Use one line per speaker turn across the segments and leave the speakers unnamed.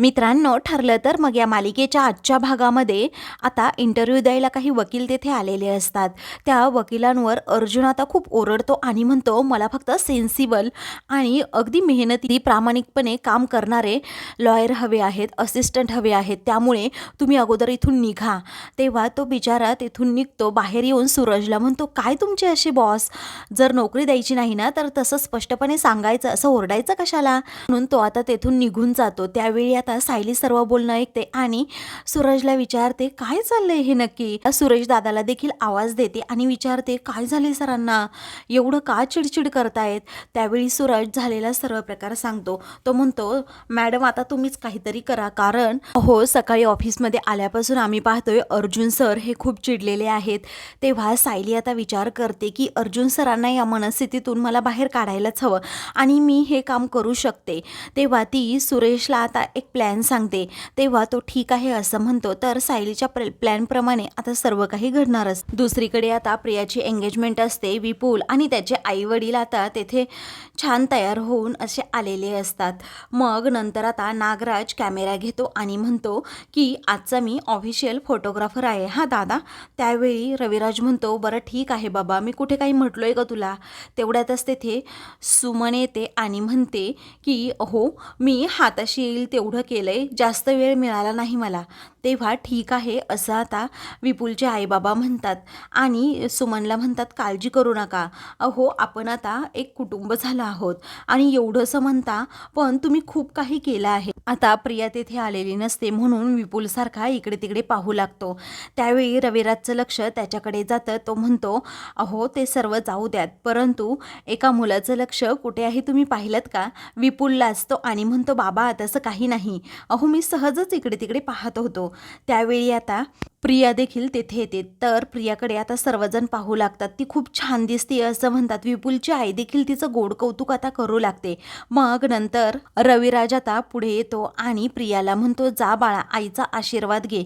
मित्रांनो ठरलं तर मग या मालिकेच्या आजच्या भागामध्ये आता इंटरव्ह्यू द्यायला काही वकील तेथे आलेले असतात. त्या वकिलांवर अर्जुन आता खूप ओरडतो आणि म्हणतो मला फक्त सेन्सिबल आणि अगदी मेहनती प्रामाणिकपणे काम करणारे लॉयर हवे आहेत असिस्टंट हवे आहेत. त्यामुळे तुम्ही अगोदर इथून निघा. तेव्हा तो बिचारा तिथून निघतो बाहेर येऊन सूरजला म्हणतो काय तुमचे असे बॉस जर नोकरी द्यायची नाही ना तर तसं स्पष्टपणे सांगायचं असं ओरडायचं कशाला? म्हणून तो आता तेथून निघून जातो. त्यावेळी आता सायली सर्व बोलणं ऐकते आणि सूरजला विचारते काय चाललंय हे नक्की? सुरेश दादाला देखील आवाज देते आणि विचारते काय झाले सरांना? एवढं का चिडचिड करतायत? त्यावेळी सूरज झालेला सर्व प्रकार सांगतो. तो म्हणतो मॅडम आता तुम्हीच काहीतरी करा कारण हो सकाळी ऑफिसमध्ये आल्यापासून आम्ही पाहतोय अर्जुन सर हे खूप चिडलेले आहेत. तेव्हा सायली आता विचार करते की अर्जुन सरांना या मनस्थितीतून मला बाहेर काढायलाच हवं आणि मी हे काम करू शकते. तेव्हा ती सुरेशला आता एक प्लॅन सांगते. तेव्हा तो ठीक आहे असं म्हणतो. तर सायलीच्या प्र प्लॅनप्रमाणे आता सर्व काही घडणारच. दुसरीकडे आता प्रियाची एंगेजमेंट असते विपुल आणि त्याचे आईवडील आता तेथे छान तयार होऊन असे आलेले असतात. मग नंतर आता नागराज कॅमेरा घेतो आणि म्हणतो की आजचा मी ऑफिशियल फोटोग्राफर आहे. हा दादा. त्यावेळी रविराज म्हणतो बरं ठीक आहे बाबा. मी कुठे काही म्हटलो आहे का तुला? तेवढ्यातच तेथे सुमन येते आणि म्हणते की हो मी हाताशी येईल तेवढं केलं आहे जास्त वेळ मिळाला नाही मला. तेव्हा ठीक आहे असं आता विपुलचे आईबाबा म्हणतात. आणि सुमनला म्हणतात काळजी करू नका. अहो आपण आता एक कुटुंब झालं आहोत. आणि एवढंसं म्हणता पण तुम्ही खूप काही केलं आहे. आता प्रिया तेथे आलेली नसते म्हणून विपुलसारखा इकडे तिकडे पाहू लागतो. त्यावेळी रविराजचं लक्ष त्याच्याकडे जातं. तो म्हणतो अहो ते सर्व जाऊ द्यात. परंतु एका मुलाचं लक्ष कुठे आहे तुम्ही पाहिलं का विपुलला असतो आणि म्हणतो बाबा तसं काही नाही. अहो मी सहजच इकडे तिकडे पाहत होतो. त्यावेळी आता प्रिया देखील तेथे येते. तर प्रियाकडे आता सर्वजण पाहू लागतात. ती खूप छान दिसते असं म्हणतात. विपुलची आई देखील तिचं गोड कौतुक आता करू लागते. मग नंतर रविराज आता पुढे येतो आणि प्रियाला म्हणतो जा बाळा आईचा आशीर्वाद घे.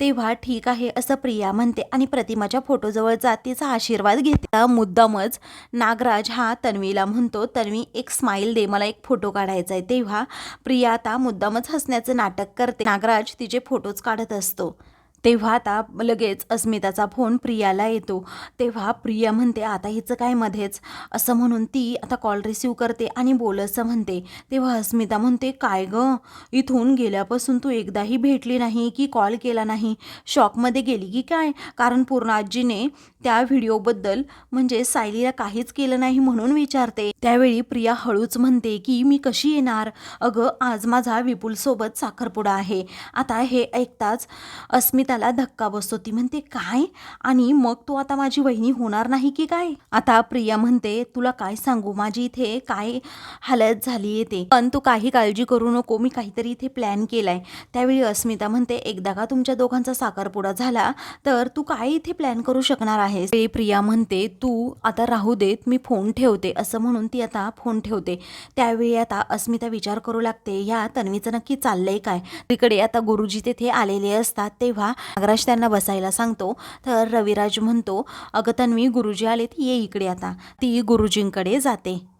तेव्हा ठीक आहे असं प्रिया म्हणते आणि प्रतिमाच्या फोटोजवळ जात तिचा आशीर्वाद घेते. मुद्दामच नागराज हा तन्वीला म्हणतो तन्वी एक स्माईल दे मला एक फोटो काढायचा आहे. तेव्हा प्रिया आता मुद्दामच हसण्याचं नाटक करते. नागराज तिचे फोटोज काढत असतो. तेव्हा आता लगेच अस्मिताचा फोन प्रियाला येतो. तेव्हा प्रिया म्हणते आता हिचं काय मध्येच? असं म्हणून ती आता कॉल रिसीव करते आणि बोल असं म्हणते. तेव्हा अस्मिता म्हणते काय ग? इथून गेल्यापासून तू एकदाही भेटली नाही की कॉल केला नाही? शॉकमध्ये गेली की काय? कारण पूर्ण आजीने त्या व्हिडिओबद्दल म्हणजे सायलीला काहीच केलं नाही म्हणून विचारते. त्यावेळी प्रिया हळूच म्हणते की मी कशी येणार? अगं आज माझा विपुलसोबत साखरपुडा आहे. आता हे ऐकताच अस्मिता त्याला धक्का बसतो. ती म्हणते काय? आणि मग तू आता माझी वहिनी होणार नाही की काय? आता प्रिया म्हणते तुला काय सांगू? माझी इथे काय हालत झाली येते पण तू काही काळजी करू नको. मी काहीतरी इथे प्लॅन केलाय. त्यावेळी अस्मिता म्हणते एकदा का तुमच्या दोघांचा साखरपुडा झाला तर तू काय इथे प्लॅन करू शकणार आहेस? ते प्रिया म्हणते तू आता राहू देत मी फोन ठेवते. असं म्हणून ती आता फोन ठेवते. त्यावेळी आता अस्मिता विचार करू लागते या तन्वीचं नक्की चाललंय काय? तिकडे आता गुरुजी तेथे आलेले असतात तेव्हा नागराज त्यांना बसायला सांगतो. तर रविराज म्हणतो अगं तन्वी गुरुजी आलेत ये इकडे आता. ती गुरुजींकडे जाते.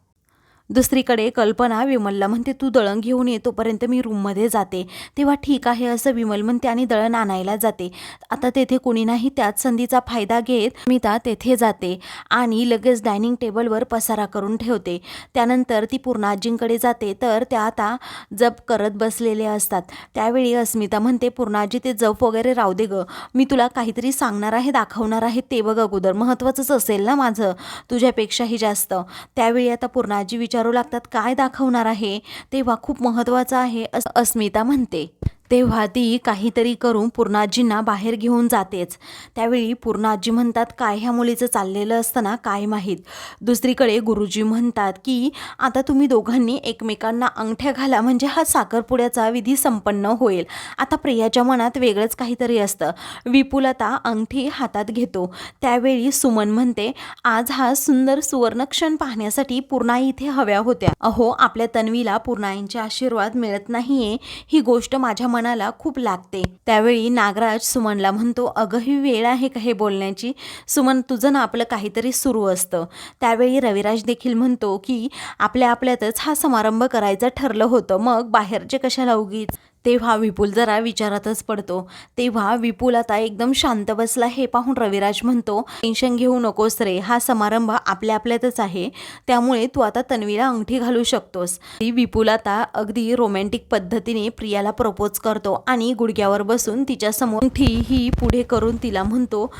दुसरीकडे कल्पना विमलला म्हणते तू दळण घेऊन ये तोपर्यंत मी रूममध्ये जाते. तेव्हा ठीक आहे असं विमल म्हणते आणि दळण आणायला जाते. आता तेथे कोणी नाही त्याच संधीचा फायदा घेत मिता तेथे जाते आणि लगेच डायनिंग टेबलवर पसारा करून ठेवते. त्यानंतर ती पूर्णाजींकडे जाते तर त्या आता जप करत बसलेले असतात. त्यावेळी अस्मिता म्हणते पूर्णाजी ते जप वगैरे राहू दे ग. मी तुला काहीतरी सांगणार आहे दाखवणार आहे ते बघ अगोदर. महत्त्वाचंच असेल ना माझं तुझ्यापेक्षाही जास्त. त्यावेळी आता पूर्णाजी विचार विचारू लागतात काय दाखवणार आहे? तेव्हा खूप महत्त्वाचं आहे असं अस्मिता म्हणते. तेव्हा ती काहीतरी करून पूर्णाजींना बाहेर घेऊन जातेच. त्यावेळी पूर्णाजी म्हणतात काय ह्या मुलीचं चाललेलं असताना काय माहीत? दुसरीकडे गुरुजी म्हणतात की आता तुम्ही दोघांनी एकमेकांना अंगठ्या घाला म्हणजे हा साखरपुड्याचा विधी संपन्न होईल. आता प्रियाच्या मनात वेगळंच काहीतरी असतं. विपुल आता अंगठी हातात घेतो. त्यावेळी सुमन म्हणते आज हा सुंदर सुवर्णक्षण पाहण्यासाठी पूर्णा इथे हव्या होत्या. अहो आपल्या तन्वीला पूर्णाईंचे आशीर्वाद मिळत नाहीये. ही गोष्ट माझ्या मनाला खूप लागते. त्यावेळी नागराज सुमनला म्हणतो अगं ही वेळ आहे का हे बोलण्याची? सुमन तुझं ना आपलं काहीतरी सुरू असतं. त्यावेळी रविराज देखील म्हणतो की आपल्या आपल्यातच हा समारंभ करायचं ठरलं होतं. मग बाहेरचे कशाला उगीच? तेव्हा विपुल जरा विचारातच पडतो. तेव्हा विपुल आता एकदम शांत बसला हे पाहून रविराज म्हणतो टेन्शन घेऊ नकोस रे हा समारंभ आपल्या आपल्यातच आहे. त्यामुळे तू आता तन्वीला अंगठी घालू शकतोस. विपुल आता अगदी रोमॅन्टिक पद्धतीने प्रियाला प्रपोज करतो आणि गुडघ्यावर बसून तिच्या समोर अंगठी ही पुढे करून तिला म्हणतो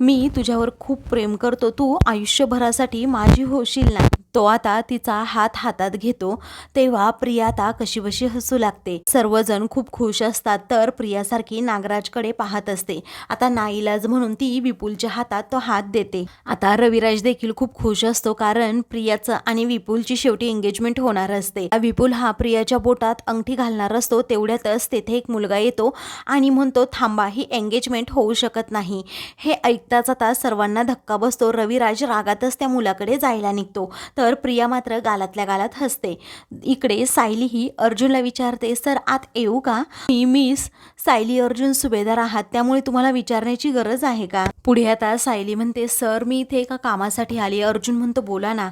मी तुझ्यावर खूप प्रेम करतो. तू आयुष्यभरासाठी माझी होशील ना तो आता तिचा हात हातात घेतो. तेव्हा प्रिया आता कशीबशी हसू लागते. सर्वजण खूप खुश असतात तर प्रियासारखी नागराजकडे पाहत असते. आता नाईलाज म्हणून ती विपुलच्या हातात तो हात देते. आता रविराज देखील खूप खुश असतो कारण प्रियाचं आणि विपुलची शेवटी एंगेजमेंट होणार असते. विपुल हा प्रियाच्या बोटात अंगठी घालणार असतो तेवढ्यातच तेथे एक मुलगा येतो आणि म्हणतो थांबा ही एंगेजमेंट होऊ शकत नाही. हे ऐकताच आता सर्वांना धक्का बसतो. रविराज रागातच त्या मुलाकडे जायला निघतो. तर प्रिया मात्र गालातल्या गालात हसते. इकडे सायली ही अर्जुनला विचारते सर आत येऊ का? मी मिस सायली अर्जुन सुभेदार आहात त्यामुळे तुम्हाला विचारण्याची गरज आहे का? पुढे आता सायली म्हणते सर मी इथे एका कामासाठी आली. अर्जुन म्हणतो बोला ना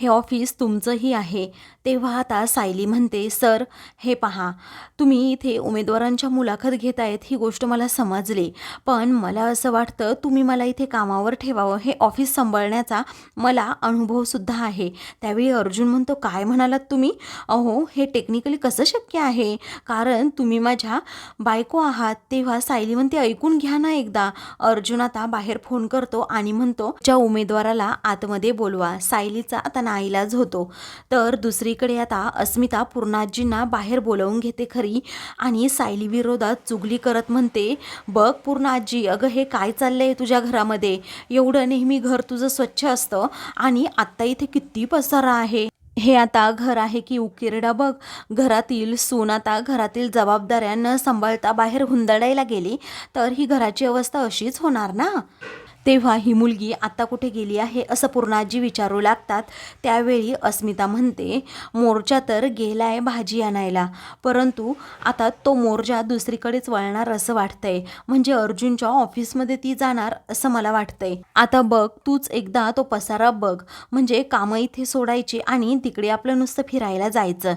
हे ऑफिस तुमचंही आहे. तेव्हा आता सायली म्हणते सर हे पहा तुम्ही इथे उमेदवारांच्या मुलाखत घेतायत ही गोष्ट मला समजली. पण मला असं वाटतं तुम्ही मला इथे कामावर ठेवावं. हे ऑफिस सांभाळण्याचा मला अनुभवसुद्धा आहे. त्यावेळी अर्जुन म्हणतो काय म्हणालात तुम्ही? अहो हे टेक्निकली कसं शक्य आहे? कारण तुम्ही माझ्या बायको आहात तेव्हा सायली म्हणते ऐकून घ्या ना एकदा. अर्जुन आता बाहेर फोन करतो आणि म्हणतो ज्या उमेदवाराला आतमध्ये बोलवा सायलीचा आता नाईलाज होतो. तर दुसरीकडे आता अस्मिता पूर्णाजींना बाहेर बोलवून घेते खरी आणि सायली विरोधात चुगली करत म्हणते बघ पूर्णाजी अगं हे काय चाललंय तुझ्या घरामध्ये? एवढं नेहमी घर तुझं स्वच्छ असतं आणि आत्ता इथे किती पसारा आहे? हे आता घर आहे की उकिरडा बघ. घरातील सून आता घरातील जबाबदाऱ्या न सांभाळता बाहेर हुंदडायला गेली तर ही घराची अवस्था अशीच होणार ना? तेव्हा ही मुलगी आता कुठे गेली आहे असं पूर्णाजी विचारू लागतात. त्यावेळी अस्मिता म्हणते मोर्चा तर गेला आहे भाजी आणायला. परंतु आता तो मोर्चा दुसरीकडेच वळणार असं वाटतंय. म्हणजे अर्जुनच्या ऑफिसमध्ये ती जाणार असं मला वाटतंय. आता बघ तूच एकदा तो पसारा बघ. म्हणजे कामं इथे सोडायची आणि तिकडे आपलं नुसतं फिरायला जायचं.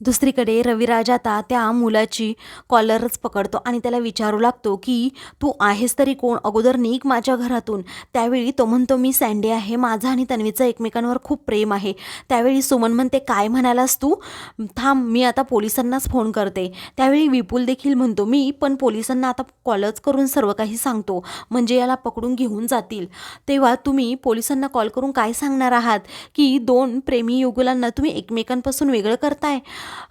दुसरीकडे रविराज आता त्या मुलाची कॉलरच पकडतो आणि त्याला विचारू लागतो की तू आहेस तरी कोण? अगोदर निक माझ्या घरातून. त्यावेळी तो म्हणतो मी सँडे आहे. माझं आणि तन्वीचं एकमेकांवर खूप प्रेम आहे. त्यावेळी सुमन म्हणते काय म्हणालास तू? थांब मी आता पोलिसांनाच फोन करते. त्यावेळी विपुल देखील म्हणतो मी पण पोलिसांना आता कॉलच करून सर्व काही सांगतो. म्हणजे याला पकडून घेऊन जातील. तेव्हा तुम्ही पोलिसांना कॉल करून काय सांगणार आहात? की दोन प्रेमी युगुलांना तुम्ही एकमेकांपासून वेगळं करताय?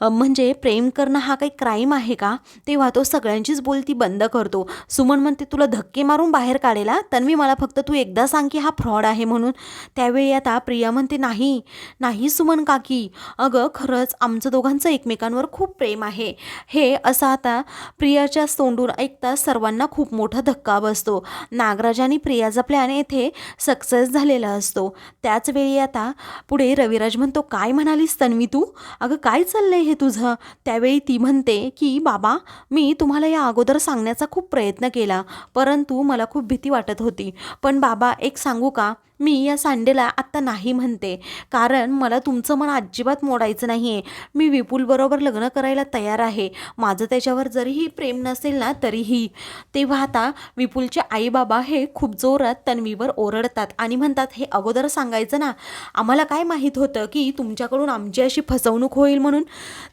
म्हणजे प्रेम करणं हा काही क्राईम आहे का? तेव्हा तो सगळ्यांचीच बोलती बंद करतो. सुमन म्हणते तुला धक्के मारून बाहेर काढेला? तन्वी मला फक्त तू एकदा सांग की हा फ्रॉड आहे म्हणून. त्यावेळी आता प्रिया म्हणते नाही नाही सुमन काकी. अगं खरंच आमचं दोघांचं एकमेकांवर खूप प्रेम आहे. हे असं आता प्रियाच्या तोंडून ऐकता सर्वांना खूप मोठा धक्का बसतो. नागराज आणि प्रियाचा प्लॅन येथे सक्सेस झालेला असतो. त्याचवेळी आता पुढे रविराज म्हणतो काय म्हणालीस तन्वी तू? अगं काय चाललंय हे तुझं? त्यावेळी ती म्हणते की बाबा मी तुम्हाला या अगोदर सांगण्याचा खूप प्रयत्न केला परंतु मला खूप भीती वाटत होती. पण बाबा एक सांगू का? मी या सांडेला आत्ता नाही म्हणते. कारण मला तुमचं मन अजिबात मोडायचं नाही आहे मी विपुलबरोबर लग्न करायला तयार आहे. माझं त्याच्यावर जरीही प्रेम नसेल ना तरीही. तेव्हा आता विपुलचे आई बाबा हे खूप जोरात तन्वीवर ओरडतात आणि म्हणतात हे अगोदर सांगायचं ना आम्हाला काय माहीत होतं की तुमच्याकडून आमची अशी फसवणूक होईल म्हणून?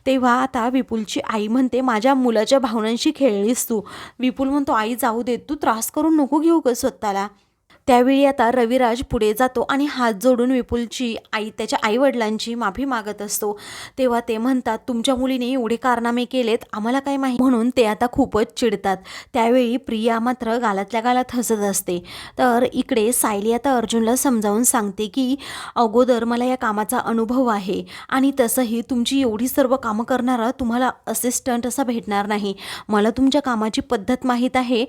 तेव्हा आता विपुलची आई म्हणते माझ्या मुलाच्या भावनांशी खेळलीस तू. विपुल म्हणतो आई जाऊ दे तू त्रास करून नको घेऊ ग स्वतःला. त्यावेळी आता रविराज पुढे जातो आणि हात जोडून विपुलची आई त्याच्या आईवडिलांची माफी मागत असतो. तेव्हा ते म्हणतात तुमच्या मुलीने एवढे कारनामे केलेत आम्हाला काय माहीत? म्हणून ते आता खूपच चिडतात. त्यावेळी प्रिया मात्र गालातल्या गालात हसत असते. तर इकडे सायली आता अर्जुनला समजावून सांगते की अगोदर मला या कामाचा अनुभव आहे आणि तसंही तुमची एवढी सर्व कामं करणारा तुम्हाला असिस्टंट असा भेटणार नाही. मला तुमच्या कामाची पद्धत माहीत आहे.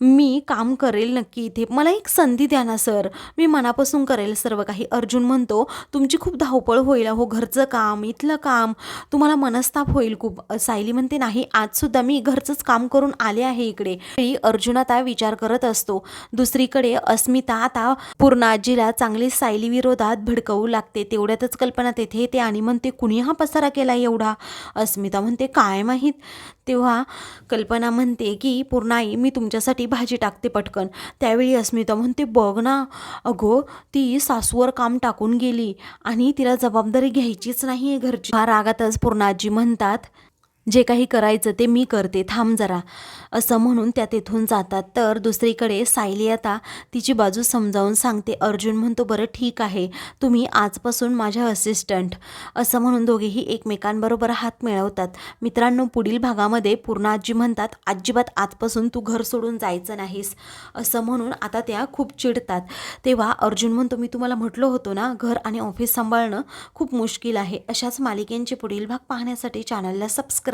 मी काम करेल नक्की इथे. मला एक संधी द्या ना सर. मी मनापासून करेल सर्व काही. अर्जुन म्हणतो तुमची खूप धावपळ होईल हो घरचं काम इथलं काम. तुम्हाला मनस्ताप होईल खूप. सायली म्हणते नाही आजसुद्धा मी घरचंच काम करून आले आहे इकडे. अर्जुन आता विचार करत असतो. दुसरीकडे अस्मिता आता पूर्ण आजीला चांगली सायली विरोधात भडकवू लागते. तेवढ्यातच कल्पना तेथे येते आणि म्हणते कुणी हा पसारा केला एवढा? अस्मिता म्हणते काय माहीत? तेव्हा कल्पना म्हणते की पूर्णाई मी तुमच्यासाठी भाजी टाकते पटकन. त्यावेळी अस्मिता म्हणते बघ ना अगो ती सासूवर काम टाकून गेली आणि तिला जबाबदारी घ्यायचीच नाही आहे घरची. हा रागातच पूर्णाजी म्हणतात जे काही करायचं ते मी करते थांब जरा. असं म्हणून त्या तेथून जातात. तर दुसरीकडे सायली आता तिची बाजू समजावून सांगते अर्जुन म्हणतो बरं ठीक आहे. तुम्ही आजपासून माझ्या असिस्टंट असं म्हणून दोघेही एकमेकांबरोबर हात मिळवतात. मित्रांनो पुढील भागामध्ये पूर्ण आजी म्हणतात अजिबात आजपासून तू घर सोडून जायचं नाहीस. असं म्हणून आता त्या खूप चिडतात. तेव्हा अर्जुन म्हणतो मी तुम्हाला म्हटलं होतं ना घर आणि ऑफिस सांभाळणं खूप मुश्किल आहे. अशाच मालिकेंचे पुढील भाग पाहण्यासाठी चॅनलला सबस्क्राईब